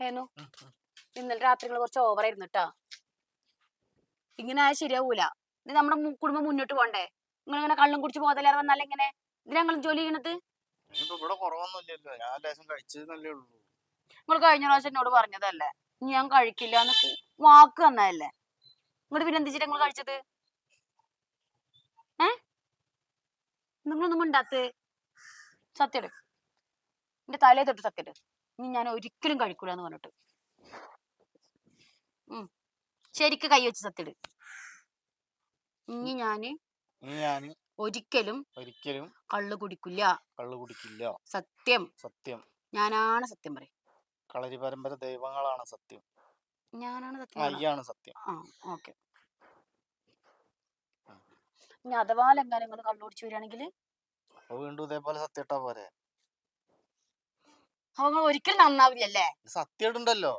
ഏനു ഇന്നലെ രാത്രി കുറച്ച് കുറച്ച് ഓവറായിരുന്നു കേട്ടോ ഇങ്ങനെ ആയാൽ ശരിയാവൂല. ഇത് നമ്മുടെ മു- കുടുംബം മുന്നോട്ട് പോണ്ടേ? നിങ്ങൾ ഇങ്ങനെ കള്ളും കുടിച്ച് പോതലേറെ വന്നാലേ ഇങ്ങനെ? ഇത് ഞങ്ങൾ ജോലി ചെയ്യണത്? നിങ്ങൾ കഴിഞ്ഞ പ്രാവശ്യം എന്നോട് പറഞ്ഞതല്ലേ? ഇനി ഞാൻ കഴിക്കില്ല എന്ന് വാക്ക് തന്നതല്ലേ ഇങ്ങോട്ട് പിന്നെ എന്തിച്ചിട്ട് നിങ്ങൾ കഴിച്ചത്? ഏ? നിങ്ങളൊന്നും മിണ്ടാത്ത? സത്യം എന്റെ തലയെ തൊട്ട് സത്യം ഇനി ഞാൻ ഒരിക്കലും കഴിക്കൂല എന്ന് പറഞ്ഞിട്ട്. ഉം. ശരിക്ക് കൈ വെച്ച് സത്യട് ഇനി ഞാൻ ഞാൻ ഒരിക്കലും ഒരിക്കലും കള്ളു കുടിക്കില്ല. കള്ളു കുടിക്കില്ല. സത്യം. സത്യം. ഞാനാണ് സത്യം പറയും. കളരി പരമ്പര ദൈവങ്ങളാണ് സത്യം. ഞാനാണ് സത്യം. അയ്യാണ് സത്യം. ആ ഓക്കെ. ഇനി അഥവാ എങ്ങനെ നിങ്ങൾ കള്ളു കുടിച്ചു വരികയാണെങ്കിൽ അപ്പൊ വീണ്ടും ഇതേപോലെ സത്യട്ടാ പോരെ. അപ്പൊ നിങ്ങൾ ഒരിക്കലും നന്നാവില്ലല്ലേ സത്യമായിട്ടുണ്ടല്ലോ